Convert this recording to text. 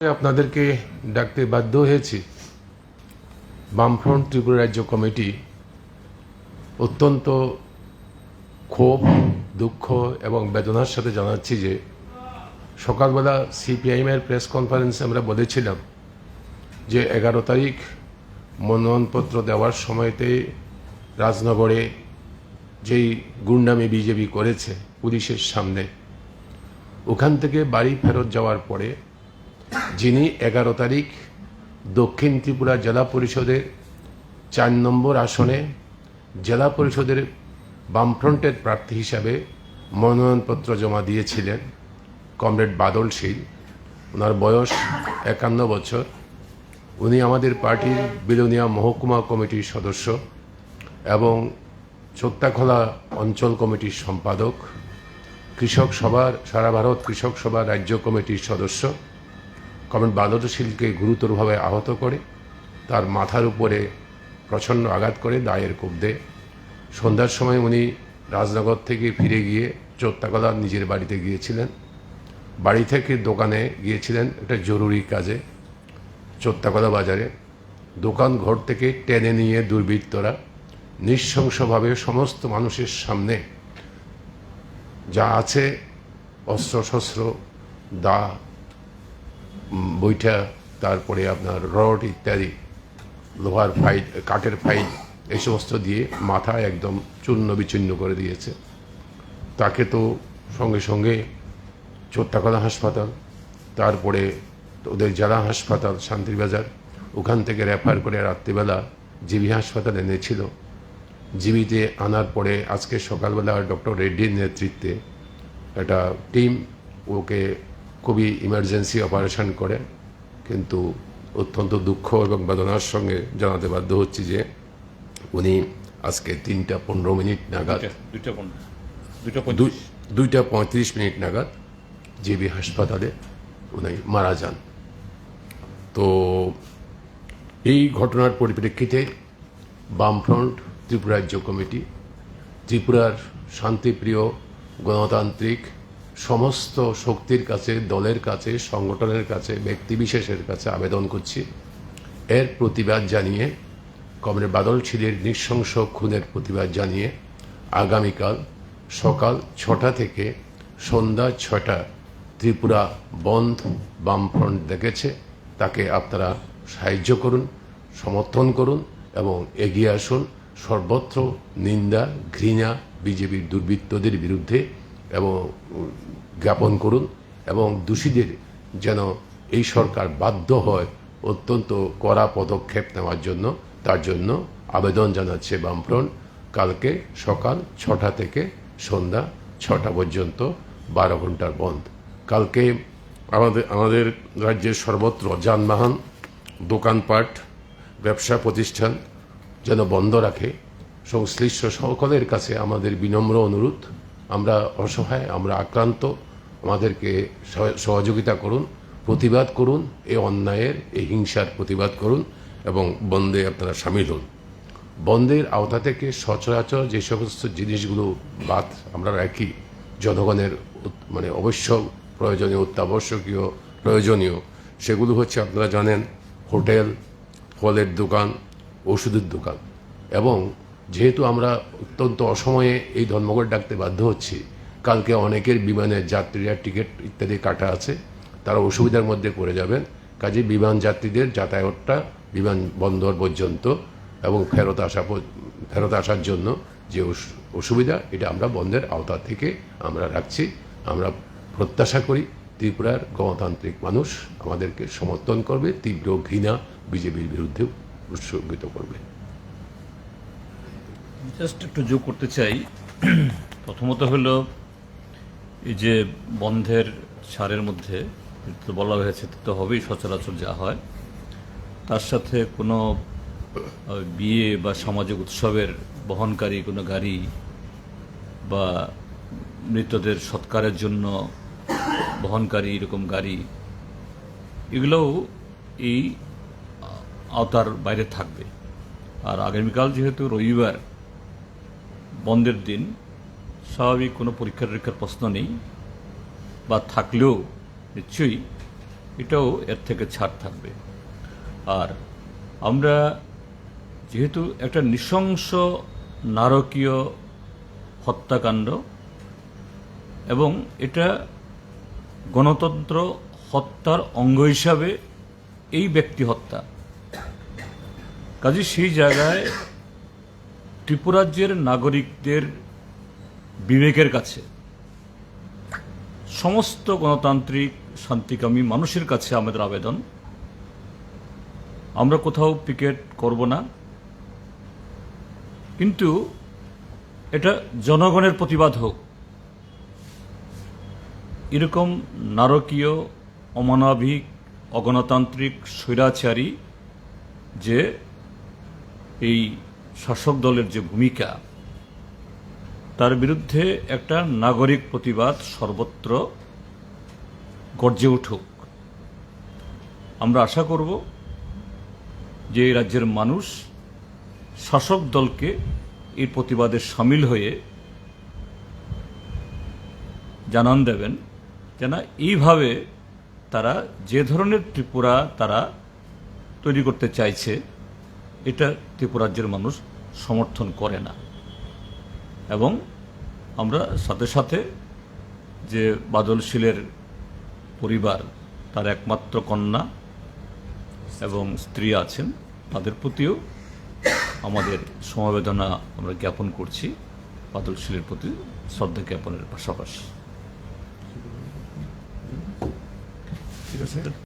আপনাদেরকে ডাকতে বাধ্য হয়েছি, বামফ্রন্ট ত্রিপুরা রাজ্য কমিটি অত্যন্ত ক্ষোভ, দুঃখ এবং বেদনার সাথে জানাচ্ছি যে সকালবেলা সিপিআইএমের প্রেস কনফারেন্সে আমরা বলেছিলাম যে এগারো তারিখ মনোনয়নপত্র দেওয়ার সময়তে রাজনগরে যেই গুন্ডামি বিজেপি করেছে পুলিশের সামনে, ওখান থেকে বাড়ি ফেরত যাওয়ার পরে যিনি এগারো তারিখ দক্ষিণ ত্রিপুরা জেলা পরিষদের চার নম্বর আসনে জেলা পরিষদের বামফ্রন্টের প্রার্থী হিসাবে মনোনয়নপত্র জমা দিয়েছিলেন কমরেড বাদল শীল। ওনার বয়স একান্ন বছর। উনি আমাদের পার্টির বিলোনিয়া মহকুমা কমিটির সদস্য এবং চোত্তাখোলা অঞ্চল কমিটির সম্পাদক, কৃষক সভার সারা ভারত কৃষক সভা রাজ্য কমিটির সদস্য। কমেন্ট বাদতশীলকে গুরুতরভাবে আহত করে, তার মাথার উপরে প্রচণ্ড আঘাত করে দায়ের কোপ সন্ধ্যার সময় উনি রাজনগর থেকে ফিরে গিয়ে চোত্তাকলা নিজের বাড়িতে গিয়েছিলেন। বাড়ি থেকে দোকানে গিয়েছিলেন একটা জরুরি কাজে, চোত্তাকলা বাজারে। দোকান ঘর থেকে টেনে নিয়ে দুর্বৃত্তরা নৃশংসভাবে সমস্ত মানুষের সামনে যা আছে অস্ত্র শস্ত্র দা বৈঠা, তারপরে আপনার রড ইত্যাদি, লোহার ফাইল, কাঠের ফাইল, এই সমস্ত দিয়ে মাথা একদম চূর্ণ বিচ্ছিন্ন করে দিয়েছে। তাকে তো সঙ্গে সঙ্গে চোত্তাকলা হাসপাতাল, তারপরে ওদের জেলা হাসপাতাল শান্তিবাজার ওখান থেকে রেফার করে রাত্রিবেলা জিবি হাসপাতালে এনেছিল। জিবিতে আনার পরে আজকে সকালবেলা ডক্টর রেড্ডির নেতৃত্বে একটা টিম ওকে খুবই ইমার্জেন্সি অপারেশন করে কিন্তু অত্যন্ত দুঃখ এবং বেদনার সঙ্গে জানাতে বাধ্য হচ্ছি যে উনি আজকে তিনটা পনেরো মিনিট নাগাদ দুইটা দুই- পঁয়ত্রিশ। দুইটা পঁয়ত্রিশ মিনিট নাগাদ জিবি হাসপাতালে উনি মারা যান। তো এই ঘটনার পরিপ্রেক্ষিতে বামফ্রন্ট ত্রিপুরা রাজ্য কমিটি ত্রিপুরার শান্তিপ্রিয় গণতান্ত্রিক সমস্ত শক্তির কাছে, দলের কাছে, সংগঠনের কাছে, ব্যক্তিবিশেষের কাছে আবেদন করছি। এর প্রতিবাদ জানিয়ে, কমরেড বাদল ছিলের নৃশংস খুনের প্রতিবাদ জানিয়ে আগামীকাল সকাল ছটা থেকে সন্ধ্যা ছটা ত্রিপুরা বন্ধ বামফ্রন্ট দেখেছে। তাকে আপনারা সাহায্য করুন, সমর্থন করুন এবং এগিয়ে আসুন। সর্বত্র নিন্দা, ঘৃণা বিজেপির দুর্বৃত্তদের বিরুদ্ধে এবং জ্ঞাপন করুন এবং দোষীদের যেন এই সরকার বাধ্য হয় অত্যন্ত কড়া পদক্ষেপ নেওয়ার জন্য, তার জন্য আবেদন জানাচ্ছে বামফ্রন্ট। কালকে সকাল ছটা থেকে সন্ধ্যা ছটা পর্যন্ত বারো ঘণ্টার বন্ধ। কালকে আমাদের আমাদের রাজ্যের সর্বত্র যানবাহন, দোকানপাট, ব্যবসা প্রতিষ্ঠান যেন বন্ধ রাখে। সংশ্লিষ্ট সকলের কাছে আমাদের বিনম্র অনুরোধ। আমরা অসহায়, আমরা আক্রান্ত, আমাদেরকে সহ- সহযোগিতা করুন, প্রতিবাদ করুন এই অন্যায়ের এই হিংসার প্রতিবাদ করুন এবং বন্ধে আপনারা সামিল হন। বন্ধের আওতা থেকে সচরাচর যে সমস্ত জিনিসগুলো বাদ আমরা রাখি, জনগণের মানে অবশ্য প্রয়োজনীয়, অত্যাবশ্যকীয়, প্রয়োজনীয়, সেগুলো হচ্ছে আপনারা জানেন, হোটেল, ফলের দোকান, ওষুধের দোকান এবং যেহেতু আমরা অত্যন্ত অসময়ে এই ধর্মঘট ডাকতে বাধ্য হচ্ছি, কালকে অনেকের বিমানের যাত্রীরা টিকিট ইত্যাদি কাটা আছে, তারা অসুবিধার মধ্যে পড়ে যাবেন। কাজে বিমান যাত্রীদের যাতায়াতটা বিমান বন্দর পর্যন্ত এবং ফেরত আসা ফেরত আসার জন্য যে অসুবিধা, এটা আমরা বন্ধের আওতা থেকে আমরা রাখছি। আমরা প্রত্যাশা করি ত্রিপুরার গণতান্ত্রিক মানুষ আমাদেরকে সমর্থন করবে, তীব্র ঘৃণা বিজেপির বিরুদ্ধে উৎসর্গিত করবে। জাস্ট একটু যোগ করতে চাই। প্রথমত হলো এই যে বন্ধের সারের মধ্যে তো বলা হয়েছে তো হবেই সচরাচর যা হয়। তার সাথে কোনো বিয়ে বা সামাজিক উৎসবের বহনকারী কোনো গাড়ি বা মৃতদের সৎকারের জন্য বহনকারী এরকম গাড়ি, এগুলোও এই আওতার বাইরে থাকবে। আর আগামীকাল যেহেতু রবিবার বন্ধের দিন, স্বাভাবিক কোনো পরীক্ষা টরীক্ষার প্রশ্ন নেই, বা থাকলেও নিশ্চয়ই এটাও এর থেকে ছাড় থাকবে। আর আমরা যেহেতু একটা নৃশংস নারকীয় হত্যাকাণ্ড, এবং এটা গণতন্ত্র হত্যার অঙ্গ হিসাবে এই ব্যক্তি হত্যা। কাজে সেই জায়গায় ত্রিপুরাজ্যের নাগরিকদের বিবেকের কাছে, সমস্ত গণতান্ত্রিক শান্তিকামী মানুষের কাছে আমাদের আবেদন। আমরা কোথাও পিকেট করব না। কিন্তু এটা জনগণের প্রতিবাদ হোক। এরকম নারকীয়, অমানবিক, অগণতান্ত্রিক স্বৈরাচারী যে এই শাসক দলের যে ভূমিকা, তার বিরুদ্ধে একটা নাগরিক প্রতিবাদ সর্বত্র গর্জে উঠুক। আমরা আশা করব যে এই রাজ্যের মানুষ শাসক দলকে এই প্রতিবাদে সামিল হয়ে জানান দেবেন যেন এইভাবে তারা যে ধরনের ত্রিপুরা তারা তৈরি করতে চাইছে এটা ত্রিপুরাজ্যের মানুষ সমর্থন করে না। এবং আমরা সাথে সাথে যে বাদল বাদলশীলের পরিবার, তার একমাত্র কন্যা এবং স্ত্রী আছেন, তাদের প্রতিও আমাদের সমবেদনা আমরা জ্ঞাপন করছি বাদল বাদলশীলের প্রতি শ্রদ্ধা জ্ঞাপনের পাশাপাশি। ঠিক আছে।